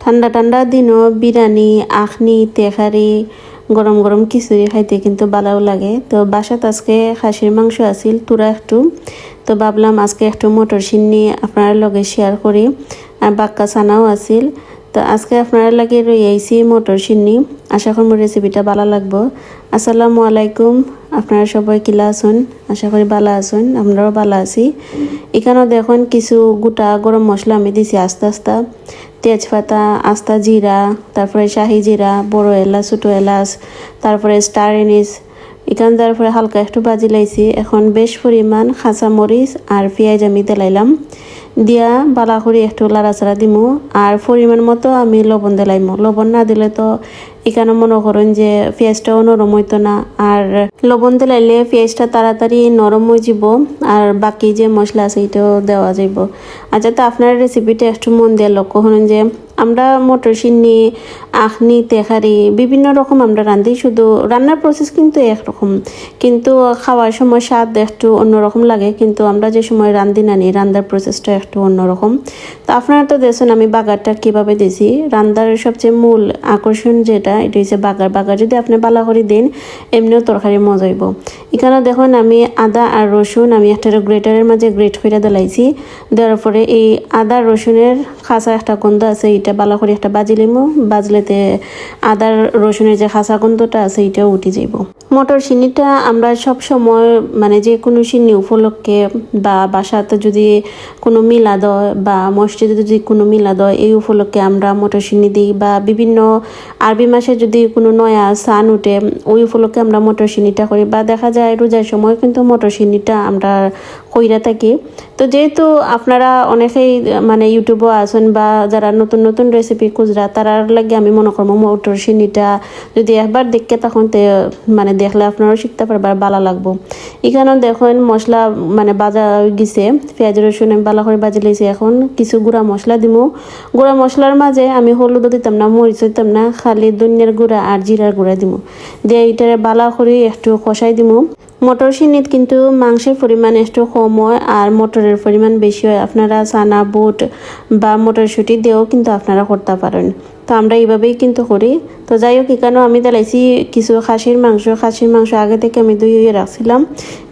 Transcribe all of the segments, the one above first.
ঠান্ডা ঠান্ডা দিনও, বিরিয়ানি, আখনি তেখারি গরম গরম খিচুড়ি খাইতে কিন্তু ভালোও লাগে। তো বাসাত আজকে খাসির মাংস আছিল, তুরা একটু। তো ভাবলাম আজকে একটু মটর সিন্নি আপনার লগে শেয়ার করি। আর বাক্কা ছানাও আছিল। তো আজকে আপনারা লাগে রই আইছি মটর সিন্নি। আশা করি রেসিপিটা ভালো লাগবো। আসসালামু আলাইকুম। আপনারা সবাই কিলা আছেন? আশা করি ভালো আছেন। আমরাও ভালো আছি। এখানেও দেখুন কিছু গোটা গরম মশলা আমি দিছি আস্তে আস্তে। তেজপাতা, আস্তা জিরা, তারপরে শাহি জিরা, বড় এলাচ, ছোটো এলাচ, তারপরে স্টার এনিস এখান তারপরে হালকা একটু বাজি লাইছি। এখন বেশ পরিমাণ খাঁচা মরিচ আর পেঁয়াজ আমি তেলাইলাম দিয়া বালা করে একটু লাড়াচাড়া দিমু। আর পরিমাণ মতো আমি লবণ দিলাইমু। লবণ না দিলে তো এখানে মনে করেন যে পেঁয়াজটাও নরম হইতো না। আর লবণ দিলাইলে পেঁয়াজটা তাড়াতাড়ি নরম হয়ে যাব আর বাকি যে মশলা আছে এটাও দেওয়া যাইব। আচ্ছা তো আপনার রেসিপিটা একটু মন দিয়ে লক্ষ্য করেন যে আমরা মটর সিন্নি আখনি, তেহারি বিভিন্ন রকম আমরা রান্ধি। শুধু রান্নার প্রসেস কিন্তু একরকম। কিন্তু খাওয়ার সময় স্বাদ একটু অন্যরকম লাগে। কিন্তু আমরা যে সময় রান্ধি না নানি রান্নার প্রসেসটা একটু অন্যরকম। তো আপনারা তো দেখছেন আমি বাগারটা কীভাবে দিছি। রান্নার সবচেয়ে মূল আকর্ষণ যেটা, এটা হচ্ছে বাগার। বাগার যদি আপনি বালা করে দিন, এমনিও তরকারি মজা হইব। এখানে দেখুন আমি আদা আর রসুন আমি একটা গ্রেটারের মাঝে গ্রেট করে দিলাইছি। দেওয়ার পরে এই আদা রসুনের খাসা একটা গন্ধ আছে, এটা বালা করে একটা বাজি লিমু, বাজলেতে আদার রসুনের যে খাসা গন্ধটা আছে এটাও উঠে যাইব। মটর সিন্নিটা আমরা সব সময় মানে যে কোনো সিন্নি উপলক্ষে বা বাসাতে যদি কোনো মিলাদ বা মসজিদে যদি কোনো মিলাদ এই উপলক্ষে আমরা মটর সিন্নি দিই বা বিভিন্ন আরবি মাসে যদি কোনো নয়া সান উঠে, ওই উপলক্ষে আমরা মটর সিন্নিটা করি। বা দেখা যায়, রোজার সময় কিন্তু মটর সিন্নিটা আমরা কইরা থাকি। তো যেহেতু আপনারা অনেকেই মানে ইউটিউবও আছেন বা যারা নতুন নতুন রেসিপি খুঁজরা, তারার লাগে আমি মনে করব মটর সিন্নিটা যদি একবার দেখকে তখন মানে দেখলে আপনারাও শিখতে পারবার ভালো লাগবো। এখানেও দেখুন মশলা মানে বাজা গেছে, পেঁয়াজ, রসুন আমি ভালো করে বাজি লেছি এখন কিছু গুঁড়া মশলা দিমু। গুঁড়া মশলার মাঝে আমি হলুদও দিতাম না মরিচ দিতাম না, খালি ধনিয়ার গুঁড়া আর জিরার গুঁড়া দিমু। দিয়ে এটারে বালা করে একটু কষাই দিমু। মটর সিন্নিত কিন্তু মাংসের পরিমাণ একটু কম হয় আর মটরের পরিমাণ বেশি হয়। আপনারা চানা, বুট বা মটরশুঁটি দিয়েও কিন্তু আপনারা করতে পারেন। তো আমরা এইভাবেই কিন্তু করি। তো যাই হোক এখানেও আমি দিলাইছি কিছু খাসির মাংস। খাসির মাংস আগে থেকে আমি ধুয়ে রাখছিলাম।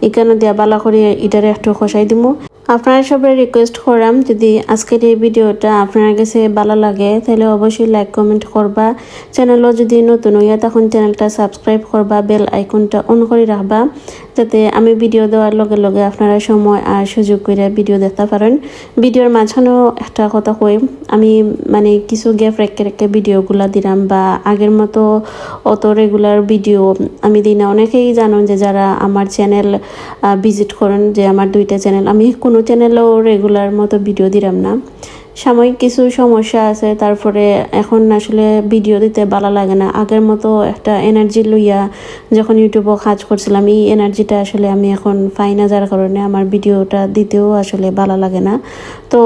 এখানে দিয়া বালা করে এটারে একটু খসাই দিমু। আপনারা সবাই রিকোয়েস্ট করাম, যদি আজকের এই ভিডিওটা আপনার কাছে ভালো লাগে, তাহলে অবশ্যই লাইক কমেন্ট করবা। চ্যানেলও যদি নতুন হইয়া, তখন চ্যানেলটা সাবস্ক্রাইব করবা বেল আইকনটা অন করে রাখবা। যাতে আমি ভিডিও দেওয়ার লগে লগে আপনারা সময় আর সুযোগ করে ভিডিও দেখতে পারেন। ভিডিওর মাঝখানেও একটা কথা কই, আমি মানে কিছু গ্যাপ রেখে রেখে ভিডিওগুলো দিলাম বা আগের মতো অত রেগুলার ভিডিও আমি দিই না। অনেকেই জানেন যে যারা আমার চ্যানেল ভিজিট করেন যে আমার দুইটা চ্যানেল আমি কোনো চ্যানেলেও রেগুলার মতো ভিডিও দিলাম না। সাময়িক কিছু সমস্যা আছে, তারপরে এখন আসলে ভিডিও দিতে ভালো লাগে না। আগের মতো একটা এনার্জি লইয়া যখন ইউটিউবে কাজ করছিলাম, এই এনার্জিটা আসলে আমি এখন পাই যার কারণে আমার ভিডিওটা দিতেও আসলে ভালো লাগে না। তো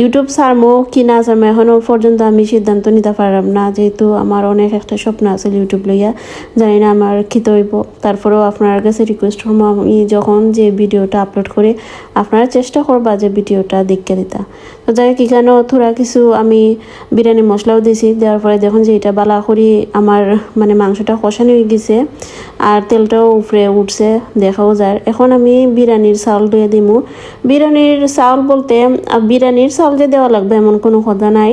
ইউটিউব সারমো কি না সারমো এখনও পর্যন্ত আমি সিদ্ধান্ত নিতে পারলাম না, যেহেতু আমার অনেক একটা স্বপ্ন আছে ইউটিউব লইয়া, জানি না আমার খিতে হইব তারপরেও আপনার কাছে রিকোয়েস্ট করব আমি যখন যে ভিডিওটা আপলোড করে, আপনারা চেষ্টা করবা যে ভিডিওটা দেখতে দিতা। তো যাই হোক, এখানেও থোড়া কিছু আমি বিরিয়ানি মশলাও দিছি, দেওয়ার পরে দেখুন যে এটা বালা করি আমার মানে মাংসটা কষানো হয়ে গেছে। আর তেলটাও উপরে উঠছে, দেখাও যায়। এখন আমি বিরিয়ানির চাউল দিয়ে দিমু। বিরিয়ানির চাউল বলতে বিরিয়ানির চাউল যে দেওয়া লাগবে এমন কোনো কথা নাই।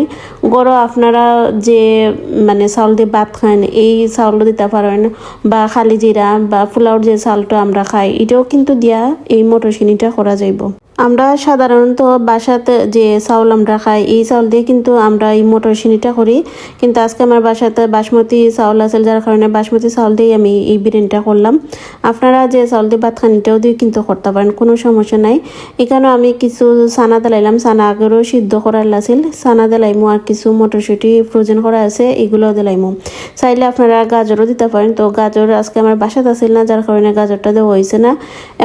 গরো আপনারা যে মানে চাউল দিয়ে ভাত খান, এই চাউল দিতে পারেন। বা খালি জিরা বা পোলাওর যে চাউলটা আমরা খাই, এটাও কিন্তু দিয়া এই মটরশুনিটা করা যাইব। আমরা সাধারণত বাসাতে যে চাউল আমরা খাই, এই চাউল দিয়ে কিন্তু আমরা এই মটর সিনিটা করি। কিন্তু আজকে আমার বাসাতে বাসমতি চাউল আছে, যার কারণে বাসমতি চাউল দিয়ে আমি এই বিরিয়ানিটা করলাম। আপনারা যে চাউল দিয়ে ভাত খান এটাও দিয়ে কিন্তু করতে পারেন, কোনো সমস্যা নাই। এখানেও আমি কিছু সানা দিলাইলাম সানা আগেরও সিদ্ধ করার আছিল। সানা দিলাইমু আর কিছু মটরশুঁটি ফ্রোজেন করা আছে, এগুলোও দিলাইমু। চাইলে আপনারা গাজরও দিতে পারেন। তো গাজর আজকে আমার বাসাতে আছিল না, যার কারণে গাজরটা দেওয়া হয়েছে না।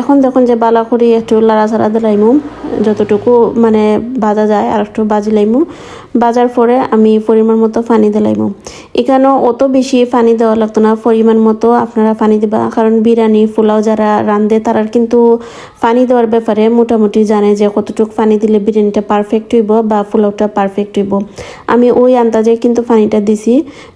এখন দেখুন যে বালা করি একটু লাড়াচাড়া দিলাইমু। লাইমু, যতটুকু মানে বাজা যায় আর একটু বাজি লাইমু। বাজার পরে আমি পরিমাণ মতো পানি দিলাইমু এখানেও অত বেশি পানি দেওয়া লাগতো না, পরিমাণ মতো আপনারা পানি দিবা। কারণ বিরিয়ানি, পোলাও যারা রান্ধে তারা কিন্তু পানি দেওয়ার ব্যাপারে মোটামুটি জানে যে কতটুকু পানি দিলে বিরিয়ানিটা পারফেক্ট হইব বা পোলাওটা পারফেক্ট হইব। আমি ওই আন্দাজে কিন্তু পানিটা দিছি।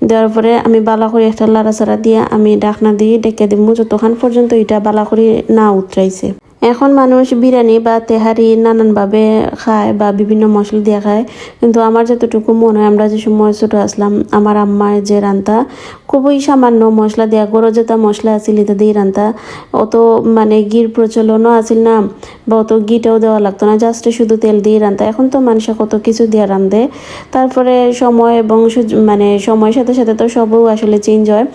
দেওয়ার পরে আমি বালা করে একটা লাড়াচাড়া দিয়ে আমি ডাকনা দিয়ে ডেকে দিব যতক্ষণ পর্যন্ত এটা বালা করে না উতরাইছে। এখন মানুষ বিরিয়ানি বা তেহারি নানানভাবে খায় বা বিভিন্ন মশলা দিয়ে খায়। কিন্তু আমার যতটুকু মনে হয়, আমরা যে সময় ছোটো আসলাম, আমার আম্মার যে রান্তা, খুবই সামান্য মশলা দেওয়া গরো মশলা আছিল ইত্যাদি রান্তা, অত মানে গির প্রচলনও আছিল না। বা অত গিটাও দেওয়া লাগতো না জাস্ট শুধু তেল দিয়ে রান্তা। এখন তো মানুষ কত কিছু দিয়ে রান্ধে তারপরে সময় এবং মানে সময়ের সাথে সাথে তো সবও আসলে চেঞ্জ হয়।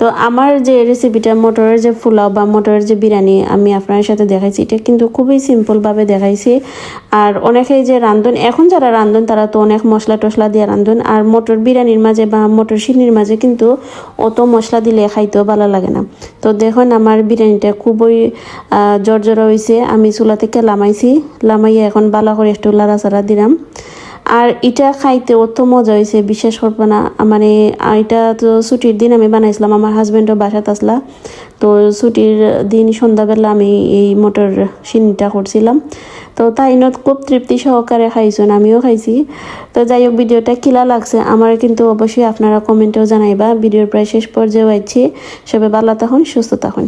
তো আমার যে রেসিপিটা মটরের যে পোলাও বা মটরের যে বিরিয়ানি আমি আপনার সাথে দেখাইছি, এটা কিন্তু খুবই সিম্পলভাবে দেখাইছি। আর অনেকেই যে রান্ধন, এখন যারা রান্ধন, তারা তো অনেক মশলা টশলা দিয়ে রান্ধন। আর মটর বিরিয়ানির মাঝে বা মটর সিনির মাঝে কিন্তু অত মশলা দিলে খাইতেও ভালো লাগে না। তো দেখুন, আমার বিরিয়ানিটা খুবই জর্জরা হয়েছে আমি চুলা থেকে লামাইছি, লামাইয়া এখন বালা করে একটু লাড়াচাড়া দিলাম। আর এটা খাইতে অত মজা হয়েছে বিশ্বাস করব না মানে এটা তো ছুটির দিন আমি বানাইছিলাম, আমার হাজব্যান্ডও বাসাত আসলা। তো ছুটির দিন সন্ধ্যাবেলা আমি এই মটর সিনিটা করছিলাম। তো তাই নত খুব তৃপ্তি সহকারে খাইছেন আমিও খাইছি। তো যাই হোক, ভিডিওটা কিলা লাগছে, আমার কিন্তু অবশ্যই আপনারা কমেন্টেও জানাইবা। ভিডিওর প্রায় শেষ পর্যায়ে আইছি। সবাই ভালো থাকুন, সুস্থ থাকুন।